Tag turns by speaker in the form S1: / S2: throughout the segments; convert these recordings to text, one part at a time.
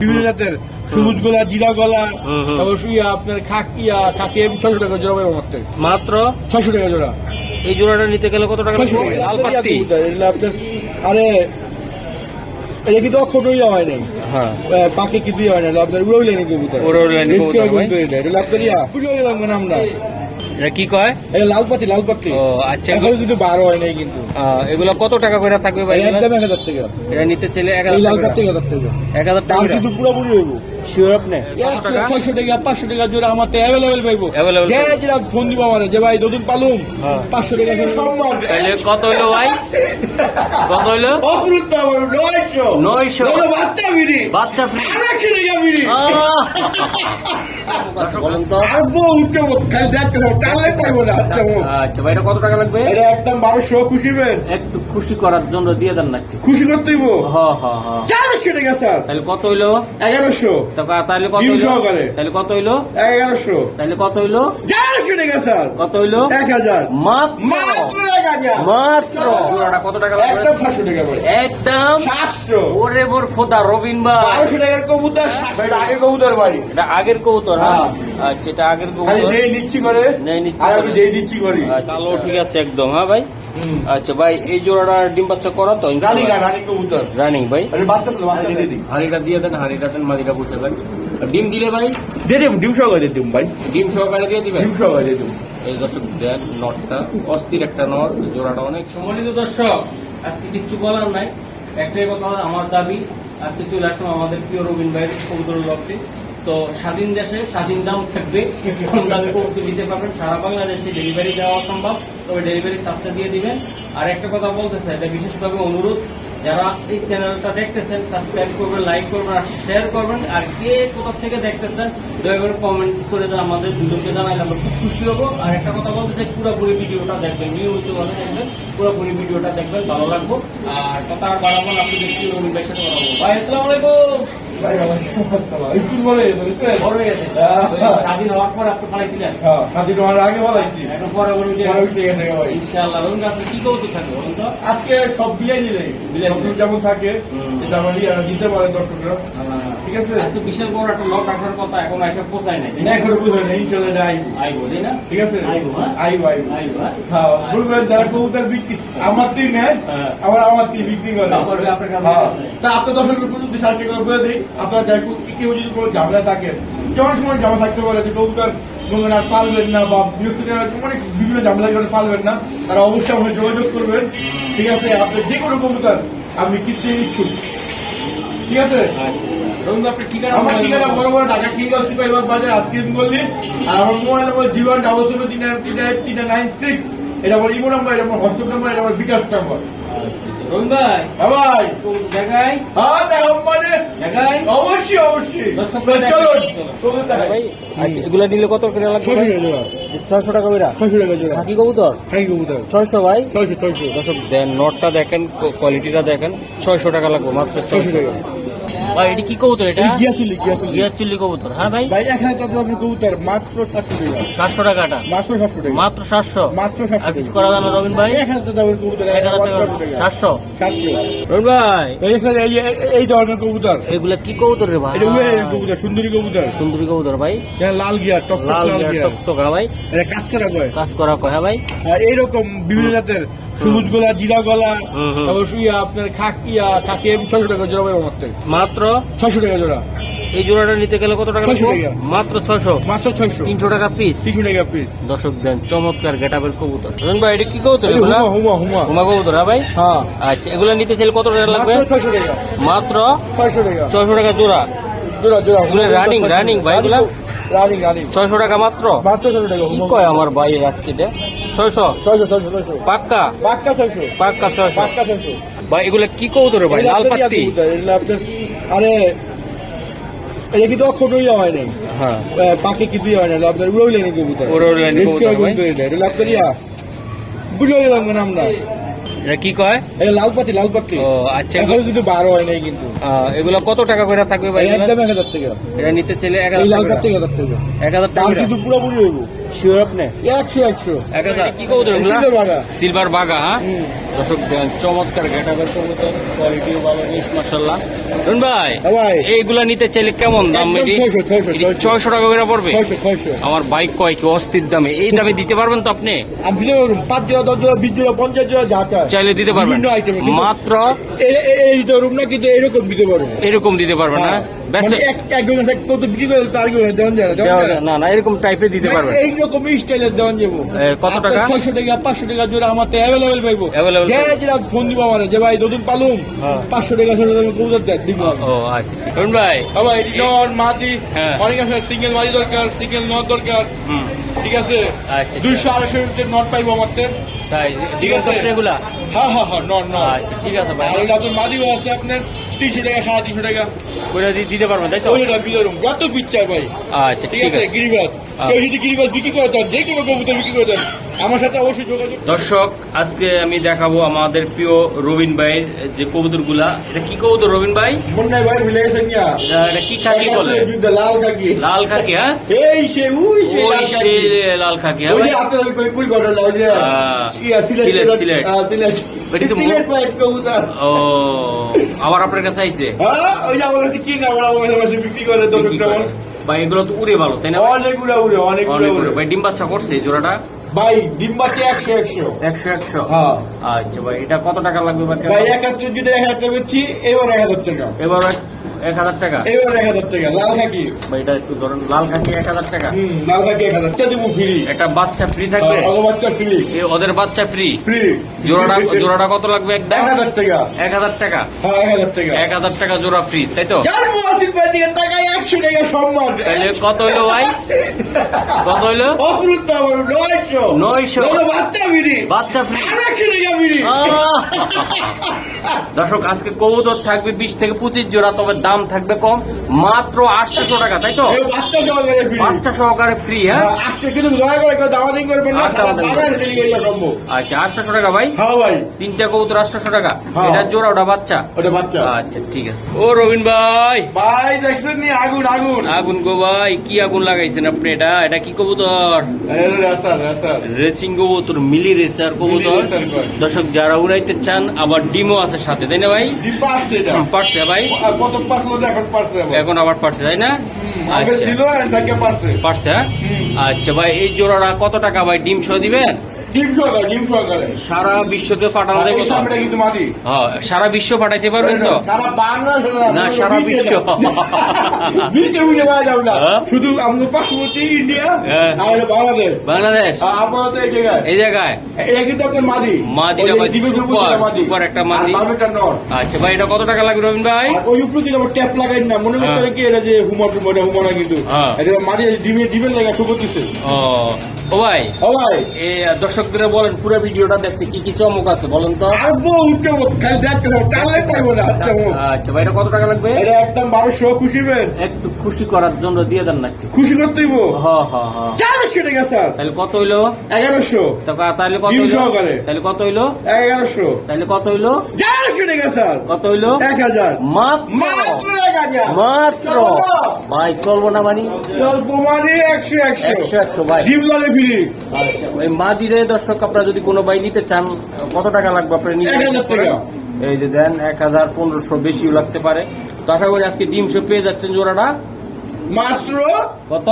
S1: বিভিন্ন জাতের সবুজ গলা জিরা গলা শুয়ে আপনার খাকিয়া খাকিয়া ছয়শো টাকা জোড়া পাবো আমার থেকে
S2: মাত্র
S1: টাকা জোড়া।
S2: এই জোড়াটা নিতে গেলে কত টাকা
S1: টাকা।
S2: লাল পাত্তি
S1: আপনার আরে এটা কিন্তু অক্ষরই হয় নাই। আহ, কিছুই হয় না আপনার উড়ে উড়ে নাকি
S2: উড়ে উড়ে নাকি
S1: Risk
S2: কবুতর,
S1: করে
S2: ভাই?
S1: কিন্তু এটা। এটা আপনার ইয়া। উড়ে উড়ে লাগবে না। আমরা
S2: এটা কি কয়?
S1: এটা লাল পাতি লাল পাতি
S2: ও আচ্ছা
S1: এখনও কিন্তু বারো হয় নাই কিন্তু।
S2: এগুলো কত টাকা করে থাকবে ভাই?
S1: একদম এক হাজার টাকা।
S2: এটা নিতে চাইলে এক
S1: এই
S2: হাজার
S1: লাল পাতি এক হাজার টাকা।
S2: টাকা
S1: হইব।
S2: শিওর আপনি? কত টাকা
S1: ছয়শো টাকা পাঁচশো টাকা জোড়া আমার তো পাইবো। যে যেটা ফোন দিব আমার যে ভাই নতুন পালুম
S2: হ্যাঁ।
S1: পাঁচশো টাকা করে সম্মান
S2: তাহলে কত ভাই?
S1: আমার বাচ্চা বিড়ি।
S2: বাচ্চা ফ্রি
S1: টাকা বিড়ি।
S2: বলেন তো।
S1: আর বউ উঠতে খালি দেখতে পাবো পাইবো না আচ্ছা
S2: আচ্ছা ভাই এটা কত টাকা লাগবে?
S1: এটা একদম বারোশো খুশি বেন
S2: একটু খুশি করার জন্য দিয়ে দেন না
S1: খুশি করতে হইব
S2: হ হ হ
S1: চারশো টাকা স্যার।
S2: তাহলে কত হইল?
S1: এগারোশো।
S2: তাহলে কত
S1: সহকারে।
S2: তাহলে কত হইল?
S1: এগারোশো।
S2: তাহলে কত হইল?
S1: চারশো টাকা স্যার
S2: কত হইল?
S1: এক হাজার।
S2: মাত্র। জোড়াটা কত টাকা
S1: একদম পাঁচশো টাকা করে।
S2: একদম
S1: সাতশো।
S2: ওরে মোর খোদা রবিন ভাই।
S1: বারোশো টাকার কবুতর বাড়ি।
S2: এটা আগের কবুতর হ্যাঁ? আচ্ছা এটা আগের কবুতর।
S1: নিচ্ছি করে।
S2: নেই নিচ্ছি
S1: আর। আমি যেই দিচ্ছি করি।
S2: আচ্ছা তাহলে ঠিক আছে একদম হ্যাঁ ভাই? আচ্ছা ভাই এই জোড়াটা ডিম বাচ্চা করা তো?
S1: রানী না কবুতর।
S2: রানিং ভাই।
S1: আরে বাচ্চা তো বাচ্চা দিয়ে
S2: হাড়িটা দিয়ে দেন হাড়িটা দেন মাদিটা বসে দেন ডিম দিলে ভাই?
S1: দিয়ে দিম ডিম সহকারে দিয়ে দিম ভাই।
S2: ডিম সহকারে দিয়ে দিবেন?
S1: ডিম সহকারে দিয়ে দিম
S2: এই দর্শক দেন নটটা। অস্থির একটা নট জোড়াটা অনেক সম্মানিত দর্শক আজকে কিচ্ছু বলার নাই। একটাই কথা আমার দাবি আজকে চলে আসলাম আমাদের প্রিয় রবিন ভাইয়ের কবুতর লকটি তো স্বাধীন দেশে স্বাধীন দাম থাকবে। কম দামে কবুতর দিতে পারবেন? সারা বাংলাদেশে ডেলিভারি দেওয়া সম্ভব তবে ডেলিভারি চার্জটা দিয়ে দিবেন। আর একটা কথা বলতে চাই, এটা বিশেষভাবে অনুরোধ, যারা এই চ্যানেলটা দেখতেছেন সাবস্ক্রাইব করবেন লাইক করবেন, আর শেয়ার করবেন, আর কে কোথা থেকে দেখতেছেন, দয়া করে কমেন্ট করে আমাদের দুজনকে জানাইলে আমরা খুব খুশি হব। আর একটা কথা বলতে চাই, পুরোপুরি ভিডিওটা দেখবেন, নিয়মিত ভাবে দেখবেন, পুরোপুরি ভিডিওটা দেখবেন, ভালো লাগবো। আর কথা আর বাড়াবো আপনি দেখি আলাইকুম।
S1: বলে
S2: হয়ে
S1: হ্যাঁ।
S2: স্বাধীন হওয়ার পর আপনি পালাইছিলেন
S1: হ্যাঁ আগে
S2: পরে বলুন ইনশাআল্লাহ রবীন্দ্র কি থাকবে বলুন তো
S1: আজকে সব বিলাই দিলে। যেমন থাকে আমার দিতে পারে দর্শকরা ঠিক আছে?
S2: আজকে বিশাল বড় একটা কথা এখন এসে পোষায় নাই।
S1: না
S2: না?
S1: এখনও ইনশাল্লাহ আইব
S2: আইবো তাই না?
S1: ঠিক আছে?
S2: আইবো, হ্যাঁ?
S1: আইব আইব।
S2: আইবো, হ্যাঁ?
S1: হ্যাঁ বুঝবেন যারা কবুতর বিক্রি আমার তুই নেয়
S2: হ্যাঁ।
S1: আবার আমার তুই বিক্রি করে। তা আপনার দর্শকের যদি সাহায্য করে বলে দিই আপনার যাই কেউ যদি কোনো ঝামেলা থাকে যেমন সময় ঝামেলা থাকতে পারে যে কবুতর ধরুন আর পালবেন না বা বিরক্ত অনেক বিভিন্ন ঝামেলা করে পালবেন না তারা অবশ্যই আমাকে যোগাযোগ করবেন। ঠিক আছে? আপনি যে কোনো কবুতর আপনি কিনতে ইচ্ছুক। ঠিক আছে?
S2: ঠিকানা
S1: আমার ঠিকানা বড় বড় ঢাকা কিংবা সিপাহীবাগ বাজার আজকে বললি আর আমার mobile number zero one double zero তিন তিন তিন নাইন সিক্স এটা আমার ইমো নাম্বার এটা আমার হোয়াটসঅ্যাপ নাম্বার এটা আমার বিকাশ নাম্বার
S2: রবীন্দ্র ভাই।
S1: ভাই।
S2: কৌতুক দেখাই।
S1: দেখো
S2: দেখাই।
S1: অবশ্যই অবশ্যই।
S2: দর্শকরা
S1: চলো
S2: দেখেন।
S1: কবুতর দেখাই।
S2: ভাই এগুলা নিলে কত করে লাগবে
S1: ছয়শো
S2: ভাই?
S1: টাকা
S2: কইরা?
S1: ছয়শো টাকা জোড়া।
S2: খাকি কবুতর?
S1: খাই কবুতর।
S2: ছয়শো ভাই?
S1: ছয়শো ছয়শো।
S2: দর্শক দেন নটটা দেখেন কোয়ালিটিটা দেখেন। ছয়শো টাকা লাগবে মাত্র
S1: ছয়শো। টাকা।
S2: ভাই এটি কি কবুতর এটা? কবুতর হ্যাঁ ভাই?
S1: ভাই এক হাজার টাকা কবুতর মাত্র সাতশো টাকা।
S2: সাতশো টাকাটা?
S1: মাত্র সাতশো টাকা।
S2: মাত্র সাতশো?
S1: মাত্র
S2: আর
S1: সাতশো
S2: কিছু করা যাবে রবিন ভাই?
S1: এক হাজার টাকা কবুতর
S2: এক হাজার টাকা। সাতশো।
S1: সাতশো।
S2: রবিন ভাই।
S1: এই এই এই ধরনের কবুতর।
S2: এগুলা কি কবুতর রে ভাই?
S1: কবুতর সুন্দরী কবুতর।
S2: সুন্দরী কবুতর ভাই।
S1: লাল গিয়ার টক টক
S2: লাল গিয়ার
S1: গিয়ার
S2: টকটকা ভাই।
S1: এটা কাজ করা কয়?
S2: কাজ করা কয় হ্যাঁ ভাই।
S1: আর এইরকম বিভিন্ন জাতের সবুজ গলা জিরা গলা শুয়ে আপনার খাকিয়া খাকিয়া টাকা জোড়া আমার থেকে।
S2: মাত্র
S1: ছয়শো টাকা জোড়া।
S2: এই জোড়াটা নিতে গেলে কত টাকা
S1: 600
S2: লাগবে?
S1: টাকা।
S2: মাত্র ছয়শো?
S1: মাত্র ছয়শো।
S2: তিনশো টাকা পিস
S1: তিনশো টাকা পিস
S2: দর্শক দেন চমৎকার গেটাবের কবুতর। ভাই এটা কি কবুতর?
S1: হুমা হুমা হুমা।
S2: কবুতর হ্যাঁ ভাই?
S1: হ্যাঁ।
S2: আচ্ছা এগুলা নিতে চাইলে কত টাকা লাগবে?
S1: মাত্র ছয়শো টাকা।
S2: মাত্র
S1: ছয়শো টাকা।
S2: ছয়শো টাকা জোড়া।
S1: জোড়া জোড়া
S2: running, running ভাই, এগুলা?
S1: রানিং রানিং
S2: ছয়শো টাকা মাত্র?
S1: মাত্র ছয়শো টাকা
S2: কি কয় আমার ভাই আজকে ছয়শো?
S1: ছয়শো ছয়শো ছয়শো।
S2: পাক্কা?
S1: পাক্কা ছয়শো।
S2: পাক্কা ছয়শো।
S1: পাক্কা ছয়শো।
S2: ভাই এগুলা কি কবুতর ভাই? লাল পাত্তি
S1: আপনার আরে এটা কিন্তু অক্ষরই হয় নাই।
S2: হ্যাঁ।
S1: হয় না আপনার কবুতর। আপনার ইয়া বুঝে আমরা?
S2: এটা কি কয়?
S1: এটা লাল পাতি লাল পাতি
S2: ও আচ্ছা এগুলো-
S1: কিন্তু বারো হয় নাই কিন্তু।
S2: এগুলা কত টাকা করে থাকবে ভাই
S1: একদম এক হাজার টাকা।
S2: এটা নিতে চাইলে এক
S1: এই লাল
S2: হাজার
S1: পাতি
S2: টাকা
S1: এক হাজার টাকা।
S2: এক হাজার টাকা
S1: কিন্তু পুরোপুরি হইব।
S2: শিওর আপনি?
S1: একশো একশো
S2: কি
S1: সিলভার
S2: বাগা হ্যাঁ? দর্শক চমৎকার গেটাবের কোয়ালিটিও ভালো বেশ মাশাল্লাহ ভাই
S1: হ্যাঁ
S2: এইগুলা নিতে চাইলে কেমন দাম
S1: একদম
S2: এটি?
S1: 600, 600,
S2: এটি 600 টাকা করে পড়বে? আমার বাইক কয় কি অস্থির দামে। এই দামে দিতে পারবেন তো আপনি?
S1: আমি দিতে পারব পাঁচ জোড়া দশ জোড়া বিশ জোড়া পঞ্চাশ জোড়া যা
S2: চাইলে দিতে পারবেন। মাত্র
S1: এই পারব না কিন্তু এরকম দিতে পারব
S2: এরকম দিতে পারবেন না।
S1: মানে না
S2: না। না এরকম টাইপের দিতে পারবেন।
S1: এইরকম স্টাইলের দেওয়া যাব।
S2: কত টাকা?
S1: ছয়শো টাকা পাঁচশো টাকা জোড়া আমার তো অ্যাভেলেবেল পাইবো যে। যেটা ফোন দিব আমার যে ভাই নতুন পালুম
S2: হ্যাঁ।
S1: পাঁচশো টাকা ছশো টাকা কবুতর দেয় দিব
S2: ও আচ্ছা ভাই।
S1: বাবা এটি নন মাটি
S2: হ্যাঁ।
S1: অনেক আছে সিঙ্গেল মাটি দরকার সিঙ্গেল নট দরকার। ঠিক আছে?
S2: আচ্ছা
S1: দুইশো আড়াইশো নট পাইবো আমার।
S2: তাই
S1: ঠিক আছে।
S2: এগুলা?
S1: হ্যাঁ হ্যাঁ হ্যাঁ নট নট
S2: আচ্ছা ঠিক আছে ভাই।
S1: মাটিও আছে আপনার। তিনশো টাকা সাড়ে তিনশো টাকা।
S2: দিতে পারবেন তাই তো?
S1: ওইটা বিদারুম যত পিচ্ছায় ভাই।
S2: আচ্ছা
S1: ঠিক আছে
S2: গিরিবাস।
S1: কেউ যদি গিরিবাস বিক্রি করে দেন যে কোনো কবুতর বিক্রি করে দেন আমার সাথে অবশ্যই যোগাযোগ
S2: দর্শক আজকে আমি দেখাবো আমাদের প্রিয় রবিন ভাইয়ের যে কবুতরগুলা এটা কি কবুতর রবিন ভাই?
S1: মুন্নাই ভাই ভুলে গেছেন
S2: এটা- এটা কি খাকি বলে?
S1: লাল কাকি
S2: লাল খাকি হ্যাঁ?
S1: এই সে উই সে লাল
S2: খাকি। হ্যাঁ
S1: ওই যে ওই ঘটনা ওই সিলেট
S2: সিলেট,
S1: সিলেট
S2: আবার আপনার কাছে আইছে?
S1: হ্যাঁ ওই বিক্রি করে দর্শক
S2: ভাই এগুলো তো উড়ে ভালো তাই না?
S1: অনেক উড়ে উড়ে অনেক উড়ে।
S2: ভাই ডিম বাচ্চা করছে জোড়াটা?
S1: ভাই ডিম বাচ্চা একশো একশো।
S2: একশো একশো?
S1: হ্যাঁ।
S2: আচ্ছা ভাই এটা কত টাকা লাগবে
S1: ভাই এক হাজার যদি এক হাজার টাকা বেচছি এবার এক হাজার টাকা।
S2: এবার এক- হাজার টাকা।
S1: এবার এক হাজার টাকা লাল খাকি।
S2: ভাই এটা একটু ধরুন লাল খাকি এক হাজার টাকা।
S1: হুম লাল খাকি এক হাজার টাকা ফ্রি
S2: একটা বাচ্চা ফ্রি থাকবে?
S1: বাচ্চা ফ্রি
S2: ওদের বাচ্চা ফ্রি
S1: ফ্রি
S2: জোড়াটা জোড়াটা কত লাগবে একদম?
S1: এক হাজার টাকা।
S2: এক হাজার টাকা।
S1: হ্যাঁ এক হাজার টাকা।
S2: এক হাজার টাকা জোড়া ফ্রি তাই তো?
S1: একশো টাকা সম্মান।
S2: কত হইল ভাই? কত হইল?
S1: নয়শো।
S2: নয়শো।
S1: বাচ্চা বিড়ি
S2: বাচ্চা ফ্রি
S1: একশো টাকা বিড়ি
S2: দর্শক আজকে কবুতর থাকবে বিশ থেকে পঁচিশ জোড়া তবে দাম থাকবে কম মাত্র আটশো টাকা তাই তো?
S1: বাচ্চা সহকারে
S2: ফ্রি হ্যাঁ?
S1: না
S2: আচ্ছা, আটশো টাকা ভাই?
S1: হ্যাঁ
S2: তিনটা কবুতর আটশো টাকা।
S1: হ্যাঁ।
S2: এটা জোড়া ওটা বাচ্চা?
S1: ওটা বাচ্চা।
S2: আচ্ছা ঠিক আছে। ও রবিন ভাই।
S1: ভাই দেখছেন নি? আগুন আগুন।
S2: আগুন গো ভাই কি আগুন লাগাইছেন আপনি এটা? এটা কি কবুতর? রেসিং কবুতর মিলি রেসার কবুতর। দর্শক যারা উড়াইতে চান আবার ডিমও আছে সাথে তাই না ভাই? পারছে ভাই।
S1: এখন
S2: আবার। পারছে তাই না? আচ্ছা। পারছে। হ্যাঁ? আচ্ছা ভাই এই জোড়াটা কত টাকা ভাই? ডিম সহ দিবেন?
S1: ডিম ডিম
S2: সারা বিশ্বতে পাঠানো যায়
S1: মাটি।
S2: হ্যাঁ সারা বিশ্ব পাঠাইতে পারবেন তো?
S1: সারা
S2: না, সারা বিশ্ব। হ্যাঁ?
S1: শুধু আমাদের পার্শ্ববর্তী ইন্ডিয়া
S2: হ্যাঁ।
S1: আর হলো বাংলাদেশ। এই জায়গায়।
S2: এই জায়গায়?
S1: এটা কিন্তু আপনার মাদি
S2: মাদিটা ভাই সুপার, সুপার একটা মাদি। আচ্ছা ভাই এটা কত টাকা লাগবে রবিন ভাই?
S1: ওই উপরে যদি আমার ট্যাপ লাগাই না। মনে করতে
S2: হ্যাঁ।
S1: কি এটা যে হুমা টুমা হুমা না কিন্তু।
S2: হ্যাঁ।
S1: এটা মাদি লাগা শুভ দিচ্ছে
S2: ও ও ভাই
S1: ও ভাই
S2: এ দর্শকদের বলেন পুরো ভিডিওটা দেখতে কি কি চমক আছে বলেন তো।
S1: আর বউ উঠবো খালি দেখতে পাবো টালে পাইবো না আচ্ছা
S2: আচ্ছা ভাই এটা কত টাকা লাগবে?
S1: এটা একদম বারোশো খুশি বেন
S2: একটু খুশি করার জন্য দিয়ে দেন না
S1: খুশি করতে টাকা স্যার।
S2: তাহলে কত হইল?
S1: এগারোশো।
S2: তো কা- তাহলে কত হইল?
S1: সহকারে।
S2: তাহলে কত হইল?
S1: এগারোশো।
S2: তাহলে কত হইল?
S1: টাকা স্যার।
S2: কত হইল?
S1: এক হাজার।
S2: মাত্র।
S1: মাত্র
S2: মাত্র। ভাই চলবো না মানি?
S1: চলবো মানে একশো একশো।
S2: একশো একশো ভাই।
S1: ফিরি।
S2: ওই মাদিরে দর্শক আপনারা যদি কোনো ভাই নিতে চান কত টাকা লাগবে আপনার নিতে। এই যে দেন এক হাজার পনেরোশো বেশিও লাগতে পারে। তো আশা করি আজকে ডিম শো পেয়ে যাচ্ছেন জোড়াটা।
S1: মাত্র
S2: কত?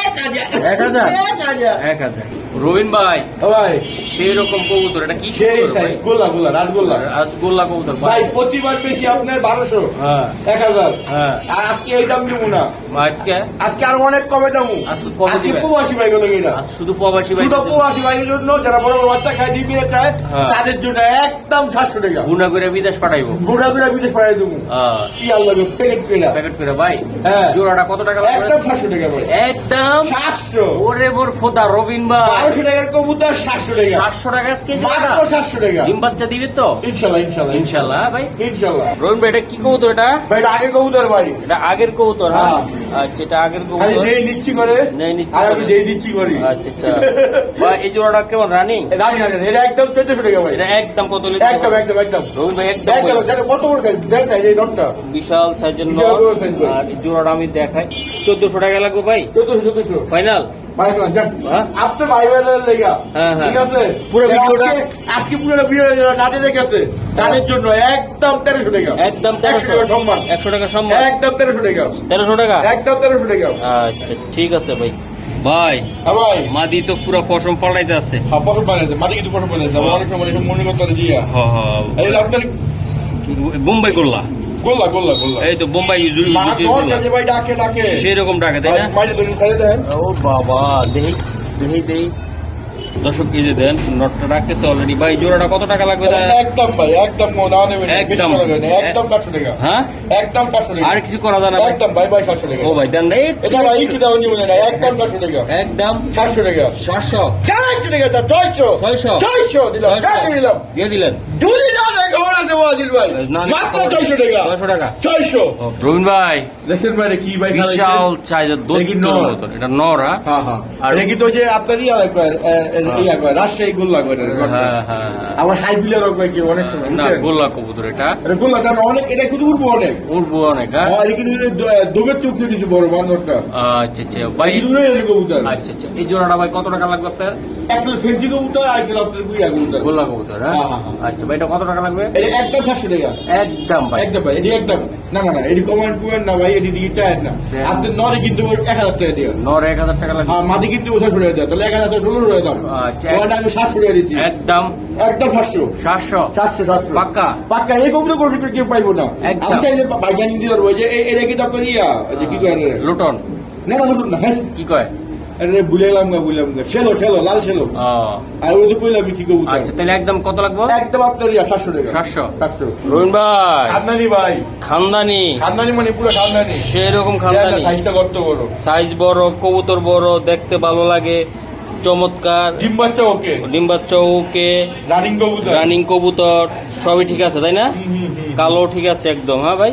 S1: এক হাজার।
S2: এক হাজার?
S1: এক হাজার।
S2: এক হাজার। রবিন ভাই
S1: ভাই
S2: সেই রকম কবুতর এটা কি
S1: সেই
S2: কবুতর ভাই?
S1: সাইজ গোল্লা গোল্লা রাসগোল্লা
S2: আজ কবুতর
S1: ভাই। প্রতিবার বেশি আপনার বারোশো।
S2: হ্যাঁ।
S1: এক হাজার।
S2: হ্যাঁ।
S1: আজকে এই দাম দিব না।
S2: আজকে?
S1: আজকে আর অনেক কমে
S2: আজকে কমে
S1: প্রবাসী ভাই গুলো এটা
S2: শুধু প্রবাসী ভাই
S1: শুধু প্রবাসী ভাইয়ের জন্য যারা বড় বড় বাচ্চা খায় ডিম নিয়ে চায়
S2: হ্যাঁ।
S1: তাদের জন্য একদম সাতশো টাকা।
S2: গুনা করে বিদেশ পাঠাইবো।
S1: ঘুরা ঘুরা বিদেশ পাঠিয়ে দেবো।
S2: হ্যাঁ,
S1: কি আল্লাহ প্যাকেট পেলা
S2: প্যাকেট করে ভাই।
S1: হ্যাঁ।
S2: জোড়াটা কত টাকা
S1: একদম সাতশো টাকা
S2: একদম?
S1: সাতশো।
S2: ওরে বোর খোদা রবিন ভাই।
S1: বারোশো টাকার কবুতর সাতশো টাকা।
S2: সাতশো টাকা আজকে
S1: মাত্র সাতশো টাকা।
S2: ডিম বাচ্চা দিবে তো?
S1: ইনশাল্লাহ ইনশাল্লাহ।
S2: ইনশাল্লাহ হ্যাঁ ভাই।
S1: ইনশাল্লাহ।
S2: রবিন ভাই এটা কি কবুতর এটা?
S1: ভাই এটা আগে কবুতর ভাই।
S2: এটা আগের কবুতর হ্যাঁ?
S1: হ্যাঁ।
S2: আচ্ছা এটা আগের কবুতর।
S1: যেই নিচ্ছি করে
S2: নেই নিচ্ছি
S1: আর আমি যেই দিচ্ছি করি।
S2: আচ্ছা আচ্ছা। ভাই এই জোড়াটা কেমন রানিং?
S1: রানি রানি এটা একদম চোদ্দশো টাকা ভাই।
S2: এটা একদম কত
S1: একদম একদম একদম।
S2: রবিন ভাই একদম
S1: একদম
S2: বলে।
S1: দেখো কত বড় দেখ এই নটটা
S2: বিশাল সাইজের। আর জোড়াটা আমি দেখাই। চোদ্দশো টাকা লাগবে ভাই?
S1: চোদ্দশো চোদ্দশো।
S2: ফাইনাল। হ্যাঁ?
S1: আপনি ভাই লেগা।
S2: হ্যাঁ, হ্যাঁ।
S1: ঠিক আছে?
S2: পুরো ভিডিওটা-
S1: আজকে- আজকে পুরো ভিডিও নাটে দেখেছে নাটের জন্য একদম তেরোশো টাকা।
S2: একদম তেরোশো।
S1: টাকা সম্মান।
S2: একশো টাকা সম্মান।
S1: একদম তেরোশো টাকা।
S2: তেরোশো টাকা?
S1: একদম তেরোশো টাকা।
S2: আচ্ছা ঠিক আছে ভাই। ভাই
S1: ভাই।
S2: মাদি তো পুরো ফসম পাল্টাইতে আছে।
S1: হ্যাঁ পছন্দ বানিয়েছে মাটি কিন্তু অনেক সময় এসব মনে করতে জিয়া
S2: হ হ
S1: এই আপনার
S2: বোম্বাই করলা?
S1: গোল্লা গোল্লা গোল্লা।
S2: এই তো বোম্বাই
S1: ভাই ডাকে ডাকে।
S2: সেরকম ডাকে তাই না? ও বাবা দর্শক এই যে দেন নটটা রাখতেছে অলরেডি ভাই জোড়াটা কত টাকা লাগবে
S1: একদম ভাই একদম না নেবেন
S2: একদম।
S1: একদম টাকা।
S2: হ্যাঁ?
S1: একদম টাকা।
S2: আর কিছু করা যায় না
S1: একদম ভাই ভাই টাকা।
S2: ও ভাই দেন রে
S1: এটা ভাই একটু দাও নিব না একদম টাকা।
S2: একদম
S1: সাতশো টাকা।
S2: সাতশো।
S1: চারশো টাকা স্যার ছয়শো।
S2: ছয়শো।
S1: ছয়শো দিলাম।
S2: দিয়ে দিলেন।
S1: আছে ওয়াজিল ভাই?
S2: না, না,
S1: মাত্র ছয়শো টাকা।
S2: ছয়শো টাকা?
S1: ছয়শো।
S2: রবীন ভাই
S1: দেখেন ভাই কি ভাই
S2: বিশাল সাইজের
S1: এটা কি
S2: মতন এটা নরা আর-
S1: আর তো যে আপনার ইয়া কয় রাজশাহী গোল্লা কয় এটা, আমার হাই বিলের কয় কি অনেক সময়
S2: না গোল্লা কবুতর এটা।
S1: এটা গোল্লা কারণ অনেক এটা কিন্তু উঠবো অনেক।
S2: উঠবো অনেক
S1: আর কিন্তু দোবের চুপ কিন্তু বড় বান্দরটা।
S2: আচ্ছা আচ্ছা। ভাই
S1: এই দুটোই কবুতর।
S2: আচ্ছা আচ্ছা। এই জোড়াটা ভাই কত টাকা লাগবে আপনার?
S1: ফেন্সি কবুতর আর আপনার
S2: গোল্লা কবুতর হ্যাঁ?
S1: হ্যাঁ, হ্যাঁ, হ্যাঁ।
S2: আচ্ছা ভাই এটা কত টাকা লাগবে?
S1: একদম সাতশো টাকা।
S2: একদম ভাই।
S1: একদম ভাই এটি একদম। না না না এটি কমেন্ট করেন না ভাই এটি দিকে চায় না। আপনি নরে কিন্তু এক হাজার টাকা দিয়ে।
S2: নর এক হাজার টাকা লাগবে।
S1: মাদি কিন্তু ওঠা সরে দেয়। তাহলে এক হাজার ষোলো হয়ে দাম। ওখানে আমি সাতশো টাকা দিচ্ছি।
S2: একদম।
S1: একদম সাতশো।
S2: সাতশো।
S1: সাতশো সাতশো।
S2: পাক্কা?
S1: পাক্কা এই কোনো কিছু কেউ পাইবো না। আমি চাইলে বাইকানি দিতে পারব যে এটা কি আপনার ইয়া? যে কি করে
S2: লুটন।
S1: না না বলুন না। হ্যাঁ
S2: কি কয়?
S1: আরে বুলাইলাম গা গা। লাল আর ওই তো কইলাম কি কবুতর?
S2: আচ্ছা তাহলে একদম কত লাগবে?
S1: একদম আপনার ইয়া সাতশো টাকা।
S2: সাতশো?
S1: সাতশো।
S2: রবীন ভাই।
S1: খানদানি ভাই।
S2: খানদানি।
S1: খানদানি মানে পুরো খানদানি।
S2: সেরকম খানদানি।
S1: সাইজটা কত বড়।
S2: সাইজ বড় কবুতর বড় দেখতে ভালো লাগে চমৎকার।
S1: ডিম বাচ্চা ওকে?
S2: ডিম্বা চৌকে
S1: রানিং কবুতর?
S2: রানিং কবুতর সবই ঠিক আছে তাই না। কালো ঠিক আছে একদম হ্যাঁ ভাই।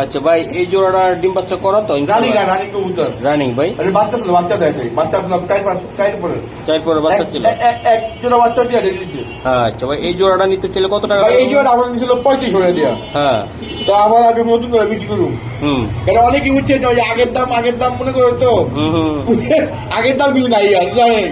S2: আচ্ছা ভাই এই জোড়াটা ডিম বাচ্চা করা তো?
S1: রানিং রানিং কবুতর
S2: রানিং ভাই।
S1: আরে বাচ্চা তো বাচ্চা দেয় বাচ্চা চার পাঁচ চার পরে।
S2: চার পরে বাচ্চা ছিল?
S1: এক- জোড়া বাচ্চা দিয়ে দিয়ে দিয়েছে
S2: হ্যাঁ আচ্ছা ভাই এই জোড়াটা নিতে ছিল কত টাকা
S1: এই? জোড়া আমার ছিল পঁয়ত্রিশ হয়ে দেওয়া
S2: হ্যাঁ।
S1: তো আবার আমি নতুন করে বিক্রি করুন
S2: হুম।
S1: কারণ অনেকে বুঝছে যে আগের দাম আগের দাম মনে করো তো? আগের দাম কিন্তু নাই আর জানেন?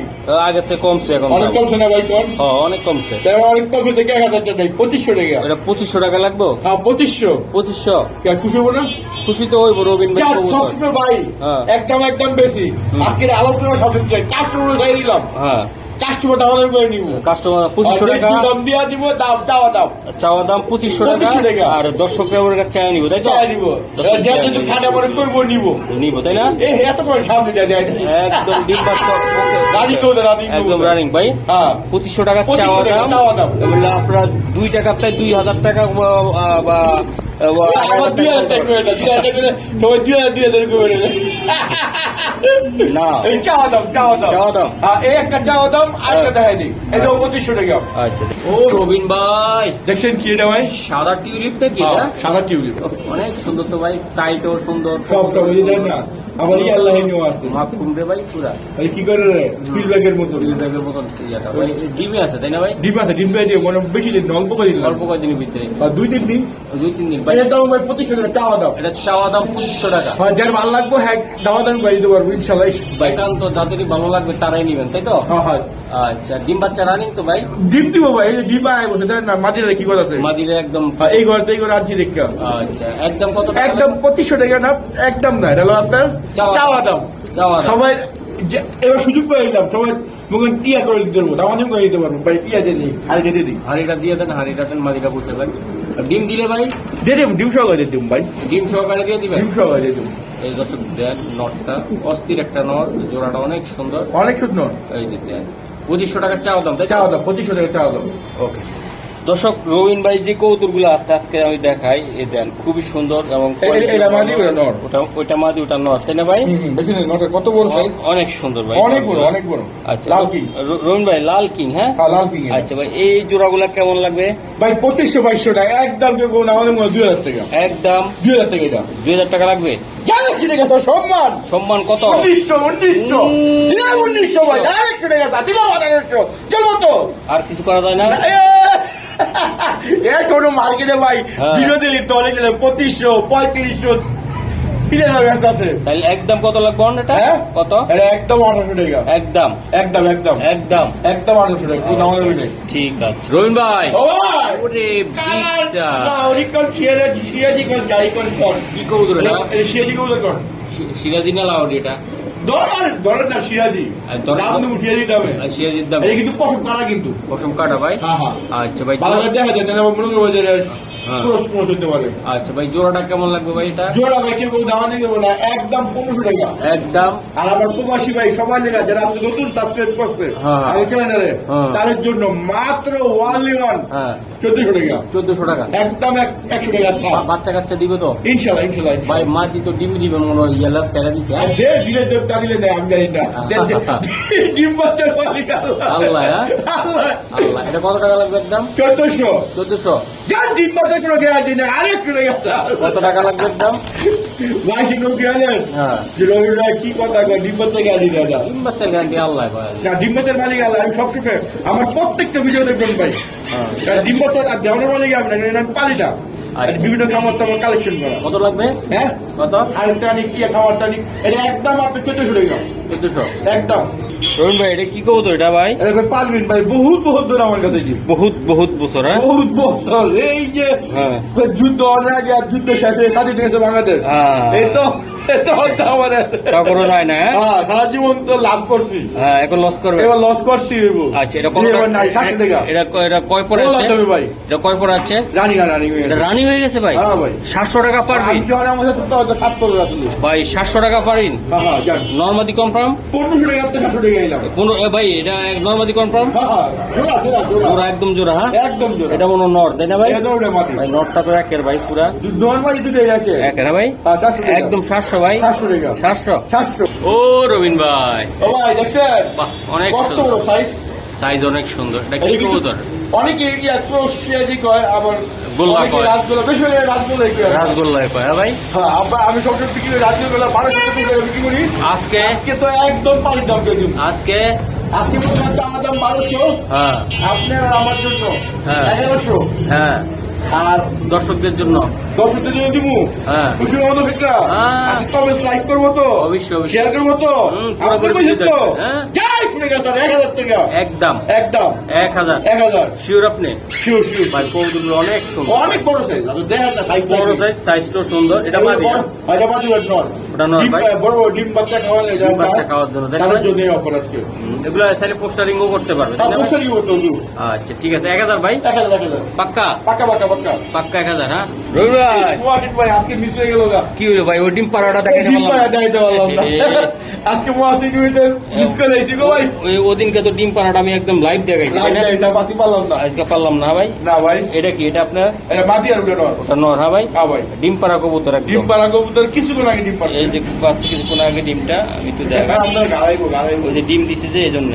S2: আগের থেকে কমছে এখন
S1: অনেক কমছে না ভাই কম?
S2: হ্যাঁ, অনেক কমছে।
S1: অনেক কমছে থেকে এক হাজার টাকা পঁচিশশো টাকা।
S2: এটা পঁচিশশো টাকা লাগবে?
S1: হ্যাঁ পঁচিশশো।
S2: পঁচিশশো?
S1: খুশি হব না?
S2: খুশি তো হইব রবিন ভাই
S1: চার সবসময় ভাই
S2: হ্যাঁ।
S1: একদম একদম বেশি। আজকের আলোচনা সব চাই। কাস্টমার গাই দিলাম।
S2: হ্যাঁ।
S1: কাস্টমার আমাদের করে নিব।
S2: কাস্টমার পঁচিশশো টাকা।
S1: দাম দিয়া দিব দাম চাওয়া দাম।
S2: চাওয়া দাম পঁচিশশো টাকা। আর দর্শকের ওর কাছে নিব তাই তো?
S1: নিব।
S2: দর্শক
S1: যে
S2: চাই
S1: যদি
S2: নিব।
S1: খাটা পরে করব নিব।
S2: নিব তাই না?
S1: এ এত করে সামনে দেয় দেয়।
S2: একদম ডিম বাচ্চা
S1: রানিং কবুতর, রানিং
S2: একদম রানিং ভাই।
S1: হ্যাঁ।
S2: পঁচিশশো টাকা
S1: 2500
S2: চাওয়া দাম।
S1: চাওয়া দাম।
S2: আপনারা দুই টাকা প্রায় দুই হাজার টাকা বা
S1: দুই হাজার টাকা
S2: টাকা
S1: দুই হাজার টাকা দুই হাজার দেবে
S2: না।
S1: এই চাওয়া দাম চাওয়া দাম।
S2: চাওয়া দাম।
S1: হ্যাঁ এই একটা চাওয়া দাম আর দেখাই দিই এটা পঁচিশশো টাকা
S2: আচ্ছা। ও রবিন ভাই।
S1: দেখছেন কি এটা ভাই?
S2: সাদা টিউলিপটা কি
S1: হ্যাঁ,
S2: এটা?
S1: সাদা টিউলিপ।
S2: অনেক সুন্দর তো ভাই টাইটও সুন্দর।
S1: সব সব এই না। আবার ই আল্লাহ নিও আছে।
S2: মাপ কমবে ভাই পুরা।
S1: এই কি করে রে? স্পিলব্যাগের মতো।
S2: ব্যাগের মতন ইয়াটা ভাই ডিমে আছে তাই না ভাই?
S1: ডিম আছে ডিম দিয়ে মনে বেশি দিন অল্প করে দিন
S2: অল্প কয়েকদিনের ভিতরে।
S1: আর দুই তিন দিন।
S2: দুই তিন দিন। ভাই
S1: দাম ভাই টাকা চাওয়া দাম।
S2: এটা চাওয়া দাম পঁচিশশো টাকা।
S1: হ্যাঁ যার ভালো লাগবে হ্যাঁ দাওয়া দাম পাই দিতে পারব। ইনশাল্লাহ
S2: একান্ত যাদেরই ভালো লাগবে তারাই নিবেন তাই তো?
S1: হ্যাঁ হ্যাঁ।
S2: আচ্ছা ডিম বাচ্চা রানিং তো ভাই?
S1: ডিম দিব ভাই এই ডিম আয় বসে দেন না কি কথা আছে?
S2: মাদিরে একদম
S1: হ্যাঁ, এই ঘর এই ঘর আনছি দেখতে
S2: আচ্ছা একদম কত
S1: একদম পঁচিশশো টাকা না একদম না এটা হলো আপনার
S2: চাওয়া। দাম।
S1: দাম
S2: দাম।
S1: সবাই এবার সুযোগ করে দিলাম সবাই মুখে টিয়া করে দিতে পারব দামানিও করে দিতে পারব। ভাই টিয়া দিয়ে দিই আর দিয়ে দিই।
S2: হাড়িটা দিয়ে দেন হাড়িটা দেন মাদিটা বসে ভাই। ডিম দিলে ভাই?
S1: দিয়ে দিম ডিম সহকারে দিয়ে দিম ভাই।
S2: ডিম সহকারে দিয়ে দিবেন?
S1: ডিম সহকারে দিয়ে দিম
S2: এই দর্শক দেন নটটা। অস্থির একটা নট জোড়াটা অনেক সুন্দর।
S1: অনেক সুন্দর
S2: এই যে দেন পঁচিশশো টাকা চাওয়া দাম তাই
S1: চাওয়া দাম পঁচিশশো টাকা চাওয়া দাম।
S2: ওকে। দর্শক রবিন ভাই যে কৌতুকগুলো আছে আজকে আমি দেখাই এ দেন খুবই সুন্দর এবং। ওইটা মাদি ওটা নর তাই না ভাই?
S1: নটা কত বড় ভাই।
S2: অনেক সুন্দর ভাই
S1: অনেক বড় অনেক বড়।
S2: আচ্ছা
S1: লাল কি।
S2: রবিন ভাই লাল কিং হ্যাঁ?
S1: হ্যাঁ লাল কি
S2: আচ্ছা ভাই এই জোড়াগুলা কেমন লাগবে?
S1: ভাই পঁচিশশো বাইশশো টাকা একদম কেউ কোনো আমাদের মনে দুই হাজার টাকা।
S2: একদম।
S1: দুই হাজার টাকা
S2: দুই হাজার টাকা লাগবে?
S1: সম্মান।
S2: সম্মান কত?
S1: উনিশশো উনিশশো। দিলাম উনিশশো ভাই আরেকশো টাকা স্যার দিলাম আঠারোশো চলবো তো।
S2: আর কিছু করা যায় না?
S1: এ কোনো মার্কেটে ভাই
S2: হ্যাঁ।
S1: বিরোধী লিখতে অনেক গেলে পঁচিশশো পঁয়ত্রিশশো তিন হাজার ব্যস্ত আছে
S2: তাহলে একদম কত লাগবে অন এটা
S1: হ্যাঁ?
S2: কত?
S1: একদম আঠারোশো টাকা।
S2: একদম।
S1: একদম একদম।
S2: একদম।
S1: একদম আঠারোশো টাকা।
S2: ঠিক আছে। রবিন ভাই। কি
S1: কর
S2: সিরাজি না লাউডি এটা?
S1: কিন্তু পশম কাটা কিন্তু।
S2: পশম কাটা ভাই?
S1: হ্যাঁ হ্যাঁ।
S2: আচ্ছা ভাই
S1: ভালো দেখা যায় মনে করব
S2: হ্যাঁ।
S1: ক্রস ক্রস হতে পারে।
S2: আচ্ছা ভাই জোড়াটা কেমন লাগবে ভাই এটা?
S1: জোড়া ভাই কেউ দামা দিয়ে দেবো না একদম পনেরোশো টাকা।
S2: একদম।
S1: আর আমার প্রবাসী ভাই সবাই লেখা যারা আজকে নতুন সাবস্ক্রাইব করছে
S2: হ্যাঁ।
S1: আমি চ্যানেলে
S2: হ্যাঁ।
S1: তাদের জন্য মাত্র ওয়ানলি ওয়ান
S2: হ্যাঁ।
S1: চোদ্দশো টাকা।
S2: চোদ্দশো টাকা।
S1: একদম এক- একশো টাকা
S2: বাচ্চা কাচ্চা দিবে তো?
S1: ইনশাল্লাহ ইনশাল্লাহ
S2: ভাই। মা ডিম দিবে মনে হয় ইয়েলা সেরা দিছে
S1: আর যে দিলে দেবতা দিলে নেই আমি জানি না। দে- দে- ডিম বাচ্চার মালিক আল্লাহ।
S2: আল্লাহ, হ্যাঁ? এটা কত টাকা লাগবে একদম?
S1: চোদ্দশো।
S2: চোদ্দশো।
S1: যার ডিম বাচ্চার কোনো গ্যারান্টি নেই আরেকটু টাকা
S2: কত টাকা লাগবে একদম
S1: ভাই শুনুন কি জানেন যে রবি ভাই কি কথা কয় ডিম বাচ্চা গ্যারান্টি দেয় না
S2: ডিম বাচ্চার গ্যারান্টি আল্লাহ
S1: না ডিম বাচ্চার মালিক আল্লাহ আমি সবসময় আমার প্রত্যেকটা ভিডিও দেখবেন ভাই ডিম বাচ্চা আর দেওয়ানোর মালিক আমি না আমি পালি না আর। বিভিন্ন খামার টামার কালেকশন করা
S2: কত লাগবে
S1: হ্যাঁ
S2: কত
S1: আর টানিক কি খাবার টানিক এটা একদম আপনি চোদ্দশো টাকা
S2: চোদ্দশো।
S1: একদম।
S2: রবিন ভাই এটা কি কবুতর? এটা ভাই?
S1: এটা ভাই পারবেন ভাই বহুত বহুত দূর আমার কাছে
S2: বহুত বহুত বছর হ্যাঁ?
S1: বহুত বছর এই যে
S2: হ্যাঁ।
S1: যুদ্ধ অনেক আগে আর যুদ্ধ শেষে স্বাধীন হয়েছে বাংলাদেশ।
S2: হ্যাঁ।
S1: এই তো এটা হচ্ছে আমার।
S2: তা করো যায় না
S1: সারা জীবন তো লাভ করছি।
S2: এখন লস করবে।
S1: এবার লস করতে
S2: আচ্ছা এটা কয় পরে আছে?
S1: ভাই।
S2: এটা কয় পরে আছে?
S1: রানি না রানি হয়ে
S2: এটা
S1: গেছে।
S2: রানি হয়ে গেছে ভাই?
S1: হ্যাঁ ভাই।
S2: সাতশো টাকা পারবি
S1: আমি আমার সাথে হয়তো সাত করে রাখল
S2: ভাই সাতশো টাকা পারিন
S1: হ্যাঁ হ্যাঁ
S2: নর্মাদি কনফার্ম
S1: পনেরোশো টাকা সাতশো টাকা এলাম
S2: কোন ভাই এটা নর্মাদি কনফার্ম
S1: হ্যাঁ হ্যাঁ জোড়া
S2: একদম জোড়া হ্যাঁ?
S1: একদম জোড়া।
S2: এটা মনে নর তাই না ভাই? ভাই নটটা তো একের ভাই পুরা।
S1: দুটোই আছে
S2: একের হ্যাঁ ভাই?
S1: হ্যাঁ
S2: একদম সাতশো ভাই।
S1: সাতশো টাকা।
S2: সাতশো?
S1: সাতশো।
S2: ও রবিন ভাই।
S1: ও ভাই দেখছেন?
S2: বাহ অনেক সুন্দর।
S1: সাইজ
S2: সাইজ অনেক সুন্দর। এটা কি কবুতর?
S1: অনেকে এই যে এত কয় আবার
S2: গোল্লা
S1: অনেকে
S2: কয়।
S1: রাজগোল্লা বেশি হলে রাজগোল্লাই কয়
S2: রাসগোল্লা কয়। ভাই।
S1: হ্যাঁ আমি সবসময় বিক্রি করি রাজগোল্লা বারোশো টাকা বিক্রি করি।
S2: আজকে
S1: আজকে তো একদম পানির দাম দিয়ে
S2: আজকে
S1: আজকে হচ্ছে দাম বারোশো।
S2: হ্যাঁ।
S1: আপনার আর আমার জন্য
S2: হ্যাঁ।
S1: এগারোশো।
S2: হ্যাঁ।
S1: আর
S2: দর্শকদের জন্য।
S1: দর্শকদের জন্য দিব।
S2: হ্যাঁ।
S1: খুশি ফিটটা
S2: হ্যাঁ।
S1: লাইক করব তো।
S2: অবশ্যই।
S1: শেয়ার করব তো।
S2: পুরোপুরি হ্যাঁ।
S1: যাই শুনে এক হাজার টাকা।
S2: একদম।
S1: একদম।
S2: এক হাজার।
S1: এক হাজার।
S2: শিওর আপনি?
S1: শিওর শিওর
S2: ভাই কবুতরগুলো অনেক সুন্দর।
S1: অনেক বড় সাইজ দেখেন না সাইজ
S2: বড় সাইজ সাইজটাও সুন্দর। এটা
S1: এটা এটা মাদি ওটা নর।
S2: ওটা নর, ভাই।
S1: বড় বড় ডিম বাচ্চা খাওয়া যায়
S2: ডিম বাচ্চা খাওয়ার জন্য, তাই না?
S1: তাদের অফার আজকে।
S2: এগুলো চাইলে পোস্টারিংও করতে পারবে
S1: করতে হবে।
S2: আচ্ছা ঠিক আছে। এক হাজার ভাই?
S1: এক হাজার এক হাজার।
S2: পাক্কা?
S1: পাকা পাকা পাকা
S2: পাক্কা এক হাজার হ্যাঁ? রবি ভাই।
S1: মোয়াটিন ভাই আজকে মিস হয়ে গেল
S2: কি হলো ভাই? ওই ডিম পাড়াটা দেখে
S1: দেখাইতে পারলাম না। আজকে মিতে মিস করে গো ভাই।
S2: ওদিনকে তো ডিম পাড়াটা আমি একদম লাইভ দেখাইছি
S1: এটা পাসি পারলাম না।
S2: আজকে পারলাম না ভাই।
S1: না ভাই।
S2: এটা কি এটা আপনার?
S1: এটা মাদি আর ওটা নর।
S2: ওটা নর হ্যাঁ ভাই?
S1: হ্যাঁ ভাই।
S2: ডিম পাড়া কবুতর
S1: ডিম পাড়া কবুতর কিছুক্ষণ আগে ডিম পাড়া
S2: এই যে পাচ্ছি কিছুক্ষণ আগে ডিমটা আমি তো দেখাই।
S1: আপনার গাড়াইবো গাড়াইবো।
S2: যে ডিম দিছে যে এই জন্য।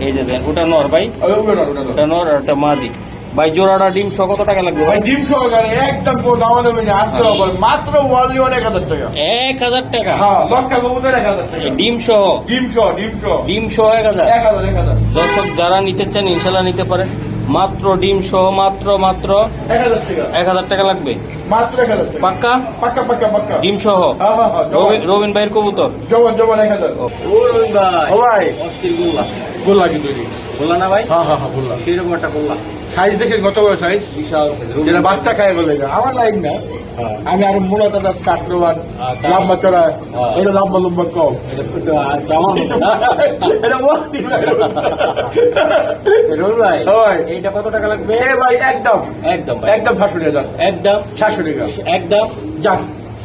S2: এই যে দেন ওটা নর ভাই।
S1: ওটা নর ওটা নর।
S2: ওটা নর আর ওটা মাদি। ভাই জোড়াটা ডিম শ কত টাকা লাগবে
S1: ভাই? ডিম সহকারে একদম কোনো দাম দেবে না মাত্র ওয়ানলি অনেক হাজার টাকা।
S2: এক হাজার টাকা?
S1: হ্যাঁ লক্ষা কবুতর এক হাজার টাকা।
S2: ডিম সহ?
S1: ডিম সহ ডিম সহ।
S2: ডিম সহ এক হাজার?
S1: এক হাজার এক হাজার।
S2: দর্শক যারা নিতে চান ইনশাল্লাহ নিতে পারেন। মাত্র ডিম সহ মাত্র মাত্র
S1: এক হাজার টাকা।
S2: লাগবে?
S1: মাত্র
S2: পাক্কা?
S1: পাক্কা পাক্কা পাক্কা।
S2: ডিম সহ?
S1: হ্যাঁ হ্যাঁ হ্যাঁ
S2: রবিন ভাইয়ের কবুতর?
S1: জবান জবান এক হাজার।
S2: ও রবিন ভাই। অস্থির গোল্লা
S1: কিন্তু এটি।
S2: না ভাই?
S1: হ্যাঁ হ্যাঁ হ্যাঁ গোল্লা।
S2: সেরকম একটা গোল্লা।
S1: সাইজ দেখে কত বড় সাইজ?
S2: বিশাল
S1: যেটা বাচ্চা খায় বলে আমার লাইক না।
S2: হ্যাঁ।
S1: আমি আরও মূলত তার ছাত্রবান
S2: আচ্ছা।
S1: লম্বা চড়া
S2: হ্যাঁ।
S1: এটা লম্বা লম্বা কম।
S2: এটা কত টাকা লাগবে?
S1: ভাই একদম।
S2: একদম
S1: একদম টাকা
S2: একদম।
S1: টাকা।
S2: একদম।
S1: যান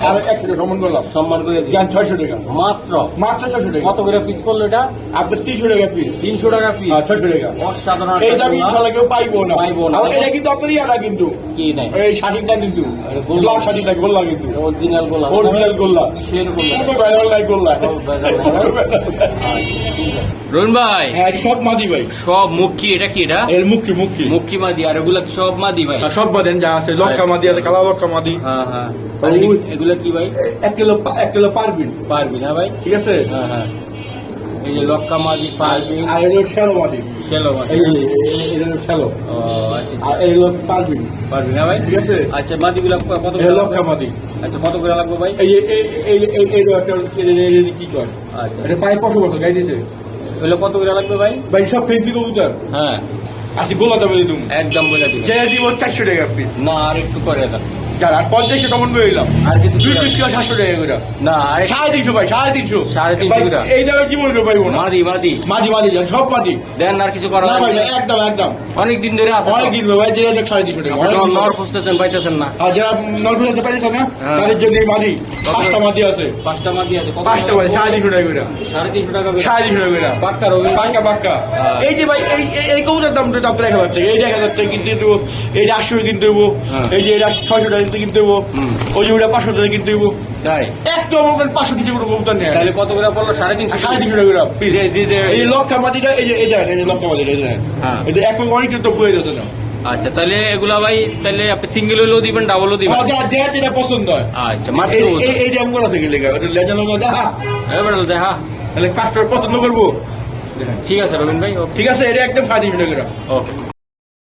S1: আর একশো টাকা সমান করলাম।
S2: সম্মান করে দিই
S1: ছয়শো টাকা?
S2: মাত্র?
S1: মাত্র ছয়শো টাকা।
S2: কত করে পিস পড়ল এটা?
S1: আপনার তিনশো টাকা পিস
S2: তিনশো টাকা পিস
S1: আর ছয়শো টাকা।
S2: অসাধারণ
S1: এই
S2: একটা
S1: ইনশাল্লাহ কেউ পাইবো না।
S2: পাইবো না।
S1: এটা কিন্তু আপনার ইয়া না কিন্তু।
S2: কি নাই?
S1: এই শাড়িটা কিন্তু।
S2: গোল্লা।
S1: শাড়িটা গোল্লা কিন্তু।
S2: অরিজিনাল গোল্লা।
S1: Original গোল্লা।
S2: সেরকম
S1: গোল্লা।
S2: রবিন ভাই
S1: হ্যাঁ সব মাদি ভাই
S2: সব মুখি এটা কি এটা
S1: এর মুখি মুখি
S2: মুখি মাদি আর এগুলা কি সব মাদি ভাই
S1: সব বাদেন যা আছে লক্ষা মাদি আছে কালা লক্ষা মাদি
S2: হ্যাঁ হ্যাঁ এগুলা- এগুলা কি ভাই
S1: এক কিলো এক কিলো পারবিন
S2: পারবি না ভাই
S1: ঠিক আছে
S2: হ্যাঁ হ্যাঁ এই যে লক্কা মাদি পারবিন
S1: আর এটা হলো শ্যালো মাদি
S2: শেলো মাদি
S1: হলো শ্যালো
S2: আচ্ছা
S1: আর এই হলো পারবিন
S2: পারবিন হ্যাঁ ভাই
S1: ঠিক আছে
S2: আচ্ছা মাদিগুলো কত করে
S1: লক্ষা মাদি
S2: আচ্ছা কত করে লাগবে ভাই
S1: এই এই এই এই এই কি কয়
S2: আচ্ছা
S1: এটা পায়ে কত বছর গাই দিতে
S2: এগুলো কত করে লাগবে ভাই?
S1: ভাই সব ফেন্সি কবুতর।
S2: হ্যাঁ।
S1: আছি গোলা দামে দিতুম
S2: একদম বলে
S1: দিই চারশো টাকা পিস
S2: না আর একটু করে দাও।
S1: যার পঞ্চাশে সমান করে
S2: আর কিছু
S1: দুই পিস কিলো সাতশো টাকা করে।
S2: না আর
S1: সাড়ে তিনশো ভাই সাড়ে তিনশো।
S2: সাড়ে তিনশো করে।
S1: এই দামে জীবন করে পাইবো না
S2: মাদি। মাদি
S1: মাঝি মাঝি সব মাঝি
S2: দেন আর কিছু করা
S1: না ভাই একদম একদম।
S2: অনেক দিন ধরে আছে
S1: অনেক দিন ভাই যে সাড়ে তিনশো টাকা
S2: আপনি
S1: অনেক দিন
S2: নর খুঁজতেছেন পাইতেছেন না।
S1: আর যারা নলগুলোতে পাইছে না?
S2: হ্যাঁ।
S1: তাদের জন্য এই পাঁচটা মাঝি আছে।
S2: পাঁচটা মাদি আছে
S1: পাঁচটা মাঝি সাড়ে তিনশো টাকা করে।
S2: সাড়ে তিনশো টাকা
S1: সাড়ে তিনশো টাকা করে।
S2: পাক্কা রবি
S1: পাক্কা পাক্কা।
S2: হ্যাঁ।
S1: এই যে ভাই এই এই- কবুতর দাম দাম এক হাজার টাকা এই এক হাজার টাকা কিনতে দেবো এই যে আটশো কিনতে দেবো। এই যে এটা ছয়শো টাকা কিনতে দেবো
S2: হুম।
S1: ওই যে ওটা পাঁচশো টাকা কিনতে দেবো
S2: তাই?
S1: একটু আমার পাঁচশো কিছু কোনো কবুতর নেই।
S2: তাহলে কত করে পড়ল? সাড়ে তিনশো
S1: সাড়ে তিনশো টাকা করে।
S2: যে যে যে
S1: এই লক্ষা মাটিটা এই যে এই দেখেন এই লক্ষা মাটিটা এই যে
S2: হ্যাঁ।
S1: যে এক অনেক কিন্তু বয়ে যেত না।
S2: আচ্ছা তাহলে এগুলা ভাই তাহলে আপনি সিঙ্গেল হইলেও দিবেন ডাবলও দিবেন?
S1: যা যা যেটা পছন্দ হয়।
S2: আচ্ছা মাটি
S1: এই এই করা থেকে লেখা লোক দেখা।
S2: এবার দেখা।
S1: তাহলে কাস্টমার পছন্দ করব।
S2: ঠিক আছে রবিন ভাই
S1: ঠিক আছে এটা একদম তিনশো টাকা
S2: ওকে